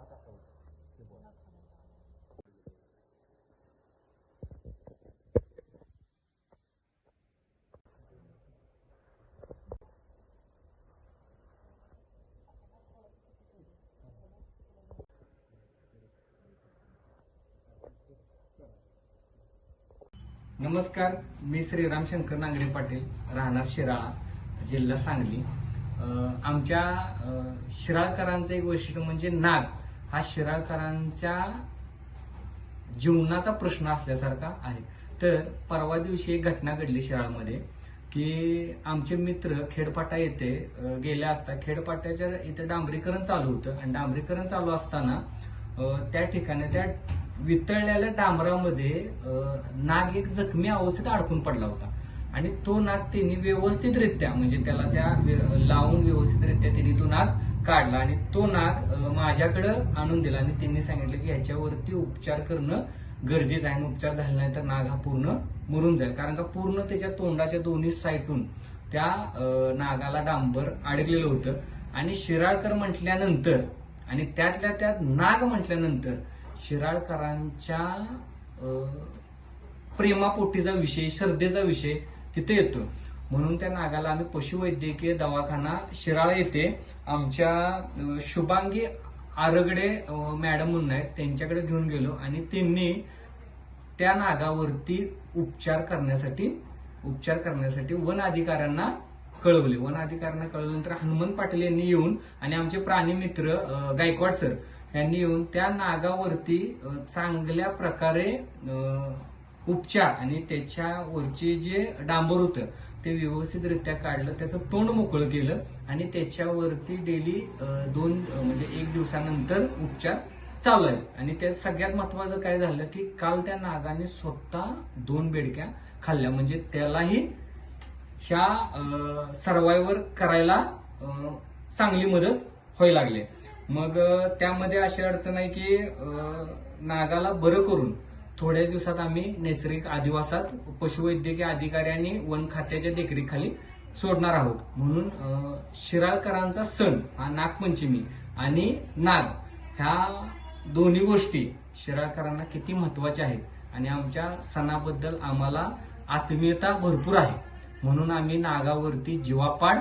नाक असं ते बोला नमस्कार मी श्रीराम शंकर नांगरे पाटील राहणार शिराळा जिल्हा सांगली. आमच्या शिराळकरांचं एक वैशिष्ट्य म्हणजे नाग. हा शिराळकरांच्या जीवनाचा प्रश्न असल्यासारखा आहे. तर परवा दिवशी एक घटना घडली शिराळमध्ये की आमचे मित्र खेडपाटा येथे गेले असता. खेडपाट्याच्या इथे डांबरीकरण चालू होतं. आणि डांबरीकरण चालू असताना त्या ठिकाणी त्या वितळलेल्या डांबरामध्ये नाग एक जखमी अवस्थेत अडकून पडला होता. आणि तो नाग त्यांनी व्यवस्थितरित्या म्हणजे त्याला त्या व्य- लावून व्यवस्थितरित्या काढला आणि तो नाग माझ्याकडं आणून दिला. आणि त्यांनी सांगितलं की याच्यावरती उपचार करणं गरजेचं आहे. आणि उपचार झाला नाही तर नाग हा पूर्ण मरून जाईल. कारण का पूर्ण त्याच्या तोंडाच्या दोन्ही साईडून त्या नागाला डांबर अडकलेलं होतं. आणि शिराळकर म्हटल्यानंतर आणि त्यातल्या त्यात नाग म्हटल्यानंतर शिराळकरांच्या प्रेमापोटीचा विषय श्रद्धेचा विषय तिथे येतो. म्हणून त्या नागाला आम्ही पशुवैद्यकीय दवाखाना शिराळा येथे आमच्या शुभांगी आरगडे मॅडम म्हणून आहेत त्यांच्याकडे घेऊन गेलो आणि त्यांनी त्या नागावरती उपचार करण्यासाठी उपचार करण्यासाठी वन अधिकाऱ्यांना कळवले. वन अधिकाऱ्यांना कळवल्यानंतर हनुमंत पाटील यांनी येऊन आणि आमचे प्राणी मित्र गायकवाड सर यांनी येऊन त्या नागावरती चांगल्या प्रकारे उपचार आणि त्याच्यावरचे जे डांबर होतं ते व्यवस्थितरित्या काढलं त्याचं तोंड मोकळं केलं आणि त्याच्यावरती डेली दोन म्हणजे एक दिवसानंतर उपचार चालू आहेत. आणि त्यात सगळ्यात महत्वाचं काय झालं की काल त्या नागाने स्वतः दोन बेडक्या खाल्ल्या. म्हणजे त्यालाही ह्या सर्वायवर करायला चांगली मदत व्हायला लागली. मग त्यामध्ये अशी अडचण आहे की नागाला बरं करून थोड्या दिवसात आम्ही नैसर्गिक आदिवासात पशुवैद्यकीय अधिकारी आणि वन खात्याच्या देखरेखीखाली सोडणार आहोत. म्हणून शिराळकरांचा सण हा नागपंचमी आणि नाग ह्या दोन्ही गोष्टी शिराळकरांना किती महत्त्वाच्या आहेत आणि आमच्या सणाबद्दल आम्हाला आत्मीयता भरपूर आहे. म्हणून आम्ही नागावरती जीवापाड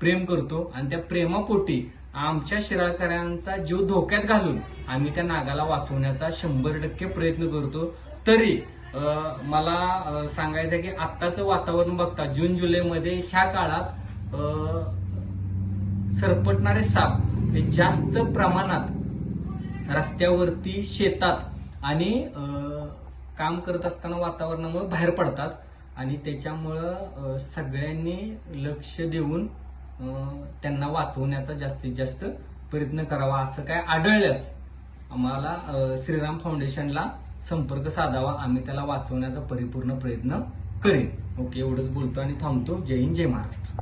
प्रेम करतो आणि त्या प्रेमापोटी आमच्या शिराळकरांचा जीव धोक्यात घालून आम्ही त्या नागाला वाचवण्याचा शंभर टक्के प्रयत्न करतो. तरी मला सांगायचं की आत्ताचं वातावरण बघता जून जुलैमध्ये ह्या काळात सरपटणारे साप हे जास्त प्रमाणात रस्त्यावरती शेतात आणि काम करत असताना वातावरणामुळे बाहेर पडतात आणि त्याच्यामुळं सगळ्यांनी लक्ष देऊन त्यांना वाचवण्याचा जास्तीत जास्त प्रयत्न करावा असं काय आढळल्यास आम्हाला श्रीराम फाउंडेशनला संपर्क साधावा. आम्ही त्याला वाचवण्याचा परिपूर्ण प्रयत्न करेन. ओके एवढंच बोलतो आणि थांबतो. जय हिंद जय महाराष्ट्र.